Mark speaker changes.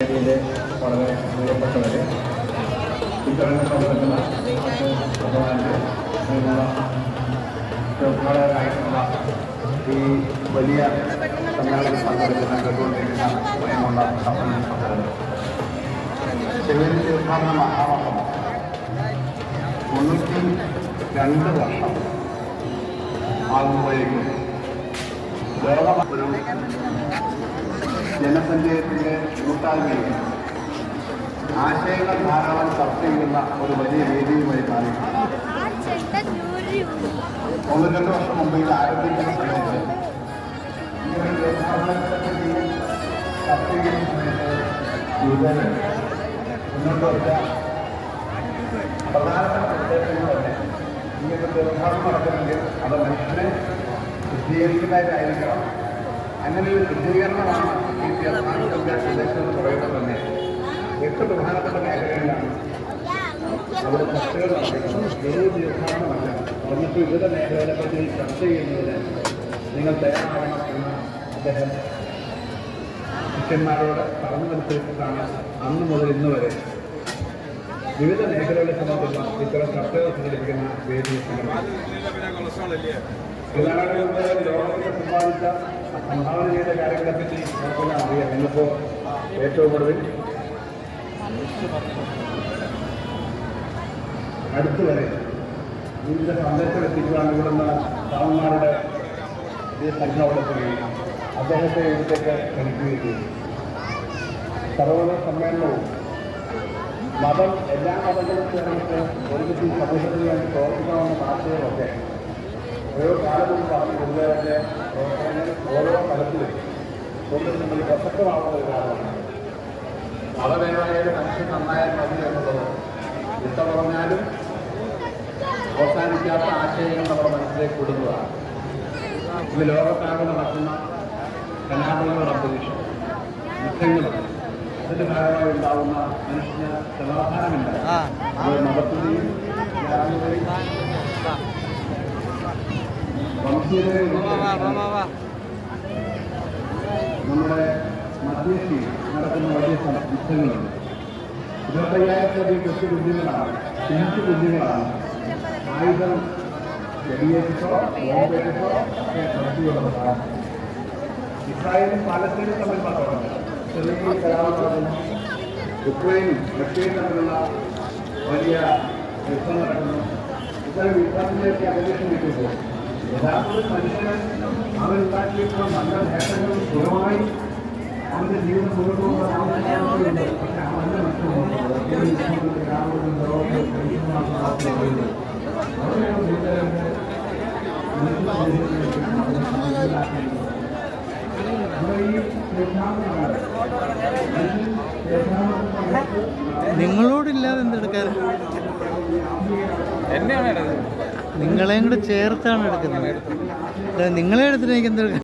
Speaker 1: ഇതിന്റെ വളരെ പ്രിയപ്പെട്ടവര് ഇത്തരം അതിനുള്ള തീർത്ഥാടകരായിട്ടുള്ള ഈ വലിയ സമ്മേളനം പങ്കെടുക്കുന്ന കേട്ടുകൊണ്ടിരിക്കുന്ന സ്വയമുള്ള സമ്മേളനം ശിവന് തീർത്ഥാടന മഹാവർഷം മുന്നൂറ്റി രണ്ട് വർഷം ആകുമ്പോഴേക്കും ലോകമൊരു ജനസഞ്ചയത്തിന്റെ കൂട്ടായ്മയിൽ ആശയങ്ങൾ ധാരാളം ചർച്ച ചെയ്യുന്ന ഒരു വലിയ വേദിയുമായി മാറി. ഒന്ന് രണ്ട് വർഷം മുമ്പ് ഇത് ആരംഭിക്കുന്ന സമയത്ത് പ്രധാനപ്പെട്ട നിർദ്ദേശങ്ങൾ തന്നെ ഇങ്ങനത്തെ തീർത്ഥാടനം നടക്കണമെങ്കിൽ അത് മനുഷ്യനെ ശുദ്ധീകരിക്കുന്നതായിട്ടായിരിക്കണം അങ്ങനെ ഒരു തീർത്ഥാടനത്തിന്റെ ഉദ്ദേശം എന്ന് പറയുന്നത് തന്നെ. എട്ട് പ്രധാനപ്പെട്ട മേഖലകളിലാണ് അവിടെ ചർച്ചകൾ എന്നിട്ട് വിവിധ മേഖലകളെ പറ്റി ചർച്ച ചെയ്യുന്നതിന് നിങ്ങൾ തയ്യാറാകണം എന്ന് അദ്ദേഹം ശിഷ്യന്മാരോട് പറഞ്ഞു മനസ്സിലാക്കിയിട്ടാണ് അന്ന് മുതൽ ഇന്ന് വരെ വിവിധ മേഖലകളെ സംബന്ധിച്ച ഇത്തരം ചർച്ചകൾ സംഘടിപ്പിക്കുന്ന വേദി ഇതാണ് ലോകത്തിൽ സമ്പാദിച്ച സംഭാവന ചെയ്ത കാര്യങ്ങളെ പറ്റി നമുക്കെല്ലാം അറിയാം ഇന്നിപ്പോൾ ഏറ്റവും കൂടുതൽ അടുത്ത് വരെ ഇതിന്റെ സന്ദേശം എത്തിക്കുവാൻ ഇവിടുന്ന് സാമന്മാരുടെ ഈ സംഘം അവിടെ എത്തുകയും അദ്ദേഹത്തെ ഇവിടത്തേക്ക് ക്ഷണിക്കുകയും ചെയ്തു. സർവത സമ്മേളനവും മതം എല്ലാ മതങ്ങളും ചേർന്നിട്ട് ഒരുമിച്ച് സമൂഹത്തിന് വേണ്ടി പ്രവർത്തിക്കണമെന്ന ആശയമൊക്കെ ഓരോ കാലത്തും പറഞ്ഞു കൊണ്ടുവരേണ്ട പ്രവർത്തനങ്ങൾ ഓരോ തലത്തിലും കൊണ്ടുവരുന്നത് പ്രസക്തമാവുന്ന ഒരു കാലമാണ്. മതപരമായാലും മനുഷ്യൻ നന്നായാൽ മതി എന്നുള്ളത്. ഇത്ത പറഞ്ഞാലും അവസാനിക്കാത്ത ആശയങ്ങൾ നമ്മുടെ മനസ്സിലേക്ക് വിടുന്നതാണ്. ഇത് ലോകത്താകെ നടക്കുന്ന കലാപങ്ങളുടെ അന്തരീക്ഷം യുദ്ധങ്ങളും അതിന്റെ ഭാഗമായി ഉണ്ടാകുന്ന മനുഷ്യന് സമാധാനമില്ല. അത് മതത്തിന്റെയും നമ്മുടെ മധ്യേഷ്യയിൽ നടക്കുന്ന വലിയ സം- യുദ്ധങ്ങളുണ്ട് ഇരുപത്തയ്യായിരത്തിലധികം കൊച്ചു കുഞ്ഞുങ്ങളാണ് പിഞ്ചു കുഞ്ഞുങ്ങളാണ് ആയുധം വെടിയേറ്റിട്ടോ ബോംബേറ്റിട്ടോ ഒക്കെ നടത്തിയുള്ളതാണ് ഇസ്രായേലും പാലസ്തീനും തമ്മിൽ മാത്രമല്ല ചെറിയ കലാപം നടക്കുന്നു ഉക്രൈനും റഷ്യയും തമ്മിലുള്ള വലിയ യുദ്ധം നടക്കുന്നു ഇത്തരം യുദ്ധത്തിലേക്ക് അന്തരീക്ഷം കിട്ടുമ്പോൾ നല്ല
Speaker 2: നിങ്ങളോടില്ലാതെ എന്തെടുക്കാൻ?
Speaker 3: എന്നെയാണ്
Speaker 2: നിങ്ങളെയും കൂടെ ചേർത്താണ് എടുക്കുന്നത്. നിങ്ങളെ എടുത്തിട്ട് എനിക്ക് എന്തെടുക്കാൻ